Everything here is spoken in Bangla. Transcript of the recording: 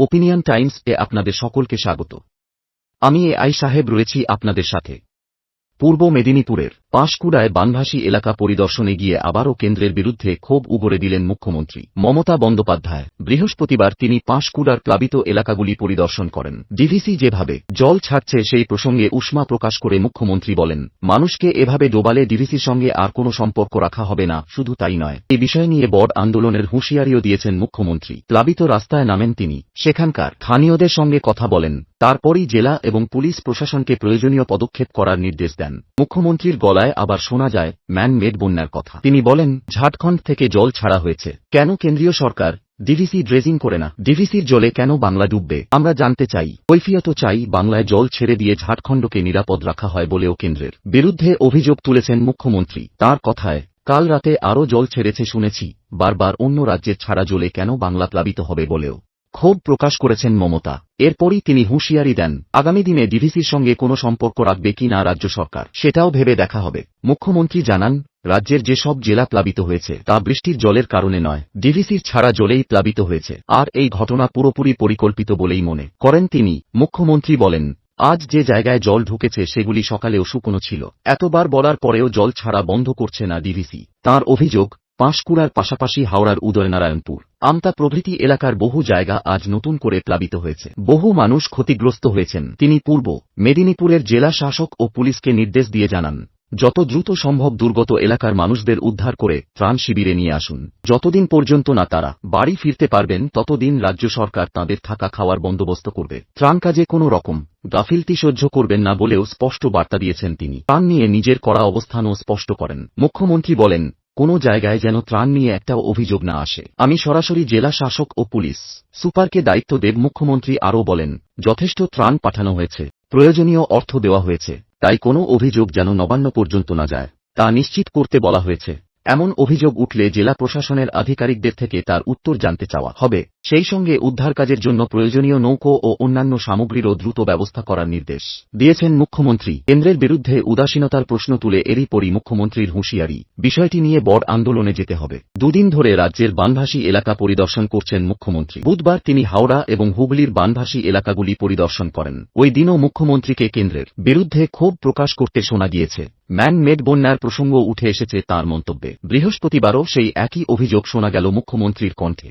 ওপিনিয়ন টাইমস এ আপনাদের সকলকে স্বাগত। আমি এ আই সাহেব রয়েছি আপনাদের সাথে। পূর্ব মেদিনীপুরের পাঁশকুড়ায় বানভাসী এলাকা পরিদর্শনে গিয়ে আবারও কেন্দ্রের বিরুদ্ধে ক্ষোভ উগরে দিলেন মুখ্যমন্ত্রী। মমতা বন্দ্যোপাধ্যায়, বৃহস্পতিবার তিনি পাঁশকুড়ার প্লাবিত এলাকাগুলি পরিদর্শন করেন। ডিভিসি যেভাবে জল ছাড়ছে সেই প্রসঙ্গে উষ্মা প্রকাশ করে মুখ্যমন্ত্রী বলেন, মানুষকে এভাবে ডোবালে ডিভিসির সঙ্গে আর কোনো সম্পর্ক রাখা হবে না, শুধু তাই নয়। এ বিষয় নিয়ে বড় আন্দোলনের হুঁশিয়ারিও দিয়েছেন মুখ্যমন্ত্রী। প্লাবিত রাস্তায় নামেন তিনি। সেখানকার স্থানীয়দের সঙ্গে কথা বলেন। তারপরই জেলা এবং পুলিশ প্রশাসনকে প্রয়োজনীয় পদক্ষেপ করার নির্দেশ দেন। মুখ্যমন্ত্রীর গলায় আবার শোনা যায় ম্যান মেড বন্যার কথা। তিনি বলেন, ঝাড়খণ্ড থেকে জল ছাড়া হয়েছে। কেন কেন্দ্রীয় সরকার ডিভিসি ড্রেজিং করে না? ডিভিসির জলে কেন বাংলা ডুববে? আমরা জানতে চাই। কৈফিয়ত চাই বাংলায় জল ছেড়ে দিয়ে ঝাড়খণ্ডকে নিরাপদ রাখা হয় বলেও কেন্দ্রের বিরুদ্ধে অভিযোগ তুলেছেন মুখ্যমন্ত্রী। তার কথায়, কাল রাতে আরও জল ছেড়েছে শুনেছি, বারবার অন্য রাজ্যের ছাড়া জলে কেন বাংলা প্লাবিত হবে বলেও। ক্ষোভ প্রকাশ করেছেন মমতা। এরপরই তিনি হুঁশিয়ারি দেন, আগামী দিনে ডিভিসির সঙ্গে কোনো সম্পর্ক রাখবে কি না রাজ্য সরকার, সেটাও ভেবে দেখা হবে। মুখ্যমন্ত্রী জানান, রাজ্যের যেসব জেলা প্লাবিত হয়েছে, তা বৃষ্টির জলের কারণে নয়, ডিভিসির ছাড়া জলেই প্লাবিত হয়েছে। আর এই ঘটনা পুরোপুরি পরিকল্পিত বলেই মনে করেন তিনি। মুখ্যমন্ত্রী বলেন, আজ যে জায়গায় জল ঢুকেছে সেগুলি সকালেও শুকনো ছিল। এতবার বলার পরেও জল ছাড়া বন্ধ করছে না ডিভিসি। তার অভিযোগ পাঁশকুড়ার পাশাপাশি হাওড়ার উদয়নারায়ণপুর। আমতা প্রভৃতি এলাকার বহু জায়গা আজ নতুন করে প্লাবিত হয়েছে। বহু মানুষ ক্ষতিগ্রস্ত হয়েছেন। তিনি পূর্ব মেদিনীপুরের জেলা শাসক ও পুলিশকে নির্দেশ দিয়ে জানান, যত দ্রুত সম্ভব দুর্গত এলাকার মানুষদের উদ্ধার করে ত্রাণ শিবিরে নিয়ে আসুন। যতদিন পর্যন্ত না তারা বাড়ি ফিরতে পারবেন, ততদিন রাজ্য সরকার তাদের থাকা খাওয়ার বন্দোবস্ত করবে। ত্রাণ কাজে কোনো রকম গাফিলতি সহ্য করবেন না বলেও স্পষ্ট বার্তা দিয়েছেন তিনি। ত্রাণ নিয়ে নিজের করা অবস্থানও স্পষ্ট করেন। মুখ্যমন্ত্রী বলেন কোনো জায়গায় যেন ত্রাণ নিয়ে একটাও অভিযোগ না আসে। আমি সরাসরি জেলা শাসক ও পুলিশ সুপারকে দায়িত্ব দেব, মুখ্যমন্ত্রী আরও বলেন, যথেষ্ট ত্রাণ পাঠানো হয়েছে, প্রয়োজনীয় অর্থ দেওয়া হয়েছে, তাই কোনো অভিযোগ যেন নবান্ন পর্যন্ত না যায়, তা নিশ্চিত করতে বলা হয়েছে। এমন অভিযোগ উঠলে জেলা প্রশাসনের আধিকারিকদের থেকে তার উত্তর জানতে চাওয়া হবে। সেই সঙ্গে উদ্ধার কাজের জন্য প্রয়োজনীয় নৌকো ও অন্যান্য সামগ্রীরও দ্রুত ব্যবস্থা করার নির্দেশ দিয়েছেন মুখ্যমন্ত্রী। কেন্দ্রের বিরুদ্ধে উদাসীনতার প্রশ্ন তুলে এরই পরই মুখ্যমন্ত্রীর হুঁশিয়ারি। বিষয়টি নিয়ে বড় আন্দোলনে যেতে হবে। দুদিন ধরে রাজ্যের বানভাসী এলাকা পরিদর্শন করছেন মুখ্যমন্ত্রী। বুধবার তিনি হাওড়া এবং হুগলির বানভাসী এলাকাগুলি পরিদর্শন করেন। ওই দিনও মুখ্যমন্ত্রীকে কেন্দ্রের বিরুদ্ধে ক্ষোভ প্রকাশ করতে শোনা গিয়েছে। ম্যান মেড বন্যার প্রসঙ্গ উঠে এসেছে তার মন্তব্যে। বৃহস্পতিবারও সেই একই অভিযোগ শোনা গেল মুখ্যমন্ত্রীর কণ্ঠে।